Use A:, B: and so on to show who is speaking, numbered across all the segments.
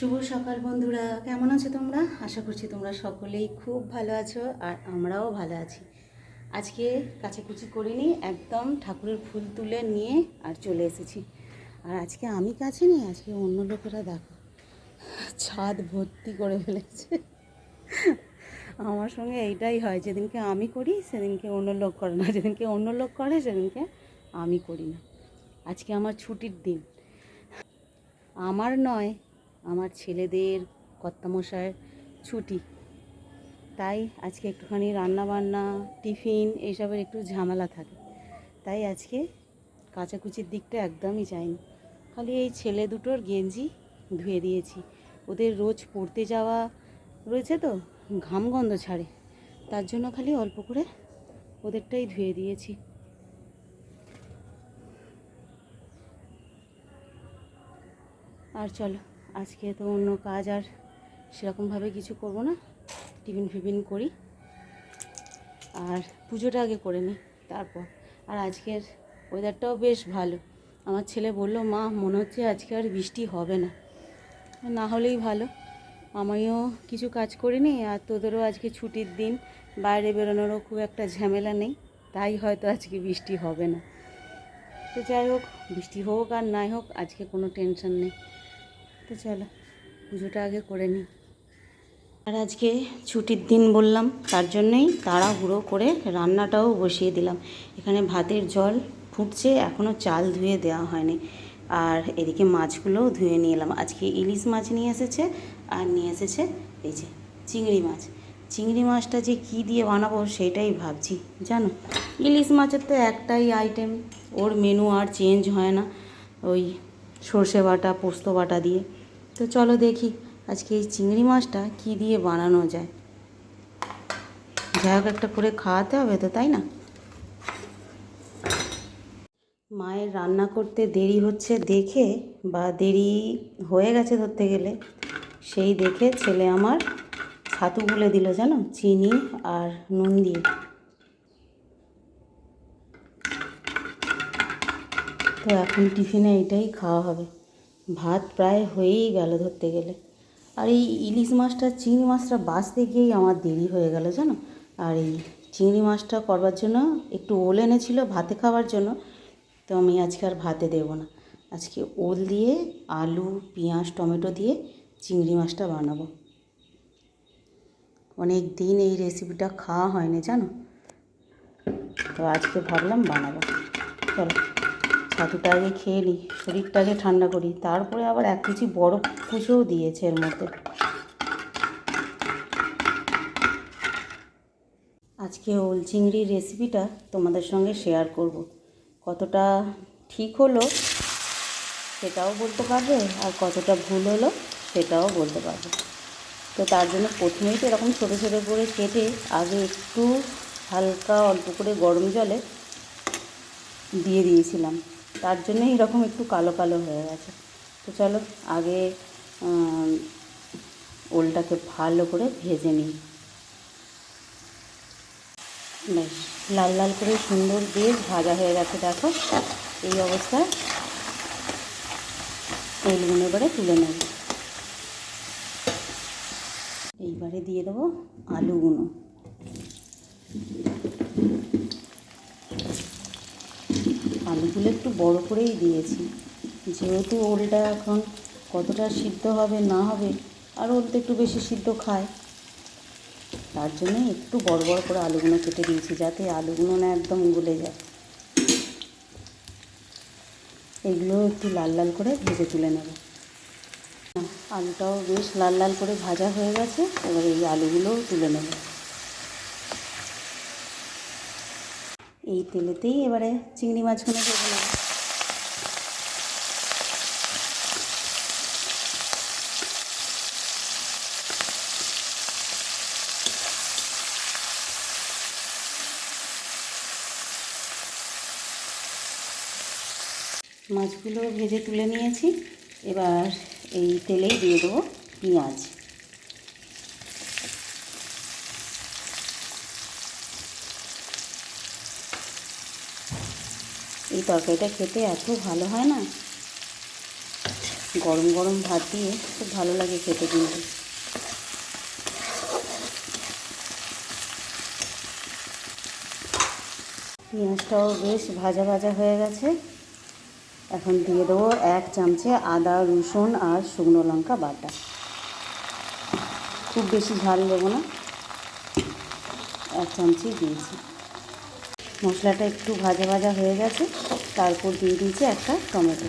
A: শুভ সকাল বন্ধুরা, কেমন আছো তোমরা? আশা করছি তোমরা সকলেই খুব ভালো আছো আর আমরাও ভালো আছি। আজকে কাচাকুচি করিনি, একদম ঠাকুরের ফুল তুলে নিয়ে আর চলে এসেছি। আর আজকে আমি কাছে নিই, আজকে অন্য লোকেরা দেখো। ছাদ ভর্তি করে ফেলেছে। আমার সঙ্গে এইটাই হয়, যেদিনকে আমি করি, সেদিনকে অন্য লোক করে না। যেদিনকে অন্য লোক করে, সেদিনকে আমি করি না। আজকে আমার ছুটির দিন। আমার নয় আমার ছেলেদের কর্তামশায়ের ছুটি। তাই আজকে একটুখানি রান্না বান্না টিফিন এইসবের একটু ঝামেলা থাকে। তাই আজকে কাচাকুচির দিকটা একদমই যায়নি খালি এই ছেলে দুটোর গেঞ্জি ধুয়ে দিয়েছি। ওদের রোজ পড়তে যাওয়া রয়েছে তো, ঘাম গন্ধ ছাড়ে। তার জন্য খালি অল্প করে ওদেরটাই ধুয়ে দিয়েছি। আর চলো। আজকে তো অন্য কাজ আর সেরকমভাবে কিছু করব না। টিফিন ফিফিন করি। আর পুজোটা আগে করে নিই তারপর। আর আজকের ওয়েদারটাও বেশ ভালো। আমার ছেলে বলল, মা, মনে হচ্ছে আজকে আর বৃষ্টি হবে না। না হলেই ভালো। আমিও কিছু কাজ করিনি আর তোদেরও আজকে ছুটির দিন। বাইরে বেরোনোরও খুব একটা ঝামেলা নেই। তাই হয়তো আজকে বৃষ্টি হবে না। তো যাই হোক, বৃষ্টি হোক আর নাই হোক, আজকে কোনো টেনশন নেই। তো চলো, পুজোটা আগে করে নিই আর আজকে ছুটির দিন বললাম, তার জন্যই তাড়াহুড়ো করে রান্নাটাও বসিয়ে দিলাম। এখানে ভাতের জল ফুটছে এখনও চাল ধুয়ে দেওয়া হয়নি। আর এদিকে মাছগুলোও ধুয়ে নিয়ে এলাম। আজকে ইলিশ মাছ নিয়ে এসেছে, আর নিয়ে এসেছে এই যে চিংড়ি মাছ। চিংড়ি মাছটা যে কী দিয়ে বানাবো সেটাই ভাবছি, জানো? ইলিশ মাছের তো একটাই আইটেম ওর মেনু আর চেঞ্জ হয় না। ওই সর্ষে বাটা, পোস্ত বাটা দিয়ে। তো চলো দেখি আজকে এই চিংড়ি মাছটা কী দিয়ে বানানো যায়। যাই হোক, একটা করে খাওয়াতে হবে তো, তাই না? মায়ের রান্না করতে দেরি হচ্ছে দেখে, বা দেরি হয়ে গেছে ধরতে গেলে, সেই দেখে ছেলে আমার ছাতু গুলে দিল, জানো? চিনি আর নুন দিয়ে। তো এখন টিফিনে এটাই খাওয়া হবে। ভাত প্রায় হয়েই গেল ধরতে গেলে। আর এই ইলিশ মাছটা, চিংড়ি মাছটা বাছতে গিয়েই আমার দেরি হয়ে গেল, জানো? আর এই চিংড়ি মাছটা করবার জন্য একটু ওল এনেছিল ভাতে খাওয়ার জন্য, তো আমি আজকে আর ভাতে দেবো না। আজকে ওল দিয়ে আলু, পেঁয়াজ, টমেটো দিয়ে চিংড়ি মাছটা বানাবো। অনেক দিন এই রেসিপিটা খাওয়া হয়নি, জানো? তো আজকে ভাবলাম বানাবো। চলো। ছাতুটা আগে খেয়ে নিই শরীরটা আগে ঠান্ডা করি, তারপরে আবার এক কেজি বরফ কুচোও দিয়েছে এর মধ্যে। আজকে ওল চিংড়ির রেসিপিটা তোমাদের সঙ্গে শেয়ার করব। কতটা ঠিক হলো সেটাও বলতে পারবে, আর কতটা ভুল হলো সেটাও বলতে পারবে। তো তার জন্য প্রথমেই তো এরকম ছোটো ছোটো করে কেটে আগে একটু হালকা অল্প করে গরম জলে দিয়ে দিয়েছিলাম। তার জন্যই এরকম একটু কালো কালো হয়ে গেছে। তো চলো, আগে ওলটাকে ভালো করে ভেজে নিই। বেশ, লাল লাল করে সুন্দর বেশ ভাজা হয়ে গেছে, দেখো। এই অবস্থায় ওলগুলো এবারে তুলে নেব। এইবারে দিয়ে দেবো আলুগুলো আলুগুলো একটু বড় করেই দিয়েছি। যেহেতু ওলটা এখন কতটা সিদ্ধ হবে, না হবে, আর ওল তো একটু বেশি সিদ্ধ খায়। তার জন্য একটু বড় বড় করে আলুগুলো কেটে দিয়েছি, যাতে আলুগুলো না একদম গলে যায়। এগুলো একটু লাল লাল করে ভেজে তুলে নেব। আলুটাও বেশ লাল লাল করে ভাজা হয়ে গেছে, এবার এই আলুগুলোও তুলে নেব। এই তেলেতেই এবারে চিংড়ি মাছগুলো ভেজে নেব। মাছগুলো ভেজে তুলে নিয়েছি। এবার এই তেলেই দিয়ে দেবো পেঁয়াজ। এই তরকারিটা খেতে এত ভালো হয় না? গরম গরম ভাত দিয়ে খুব ভালো লাগে খেতে কিন্তু। পেঁয়াজটাও বেশ ভাজা ভাজা হয়ে গেছে। এখন দিয়ে দেবো এক চামচে আদা, রসুন আর শুকনো লঙ্কা বাটা। খুব বেশি ঝাল দেবো না। এক চামচি দিয়েছি। মশলাটা একটু ভাজা ভাজা হয়ে গেছে। তারপর দিয়ে দিয়েছি একটা টমেটো।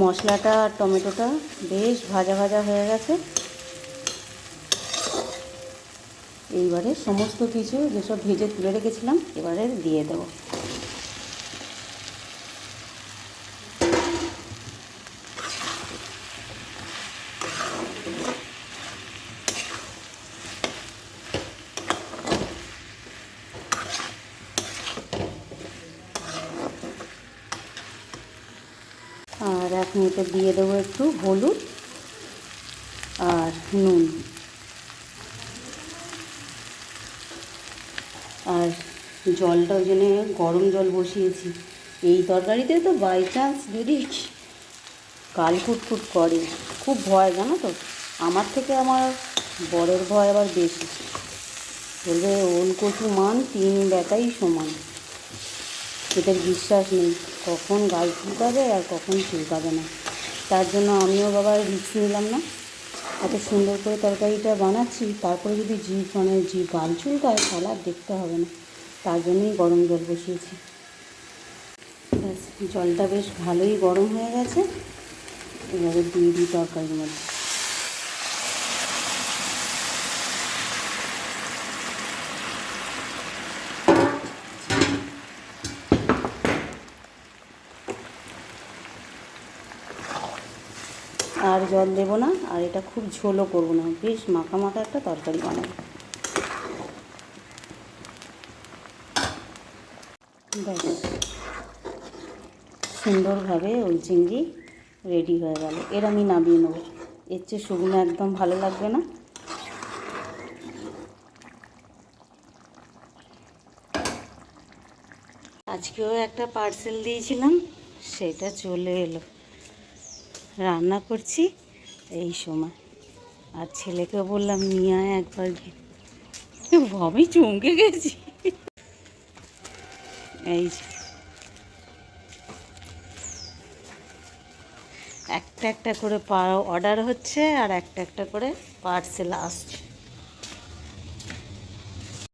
A: মশলাটা আর টমেটোটা বেশ ভাজা ভাজা হয়ে গেছে। এইবারে সমস্ত কিছু যেসব ভেজে তুলে রেখেছিলাম, এবারে দিয়ে দেবো আর এখন এতে দিয়ে দেবো একটু হলুদ আর নুন। আর জলটা ওই গরম জল বসিয়েছি। এই তরকারিতে তো বাই চান্স যদি কাল ফুটফুট করে, খুব ভয় জানো তো? আমার থেকে আমার বরের ভয় আবার বেশি। বলবে ওল কচু মান তিন বেটাই সমান। এদের বিশ্বাস নেই। কখন গাল চুলকাবে আর কখন চুলকাবে না। তার জন্য আমিও বাবা রিস্ক নিলাম না। এত সুন্দর করে তরকারিটা বানাচ্ছি, তারপরে যদি জি মানে জি গাল চুলকায়, তাহলে আর দেখতে হবে না। তার জন্যই গরম জল বসিয়েছি। ব্যাস, জলটা বেশ ভালোই গরম হয়ে গেছে। এবারে দিয়ে দিই তরকারির মধ্যে আর জল দেবো না, আর এটা খুব ঝোলও করব না। বেশ মাখা মাখা একটা তরকারি বানাবো। ব্যাস। সুন্দরভাবে ওই চিংড়ি রেডি হয়ে গেল। এর আমি নামিয়ে নেব। এর চেয়ে শুকনো একদম ভালো লাগবে না। আজকেও একটা পার্সেল দিয়েছিলাম, সেটা চলে এলো। রান্না করছি এই সময়। আর ছেলেকে বললাম, নিয়ে আয় একবার গিয়ে আমি চমকে গেছি। এই একটা একটা করে অর্ডার হচ্ছে আর একটা একটা করে পার্সেল আসছে।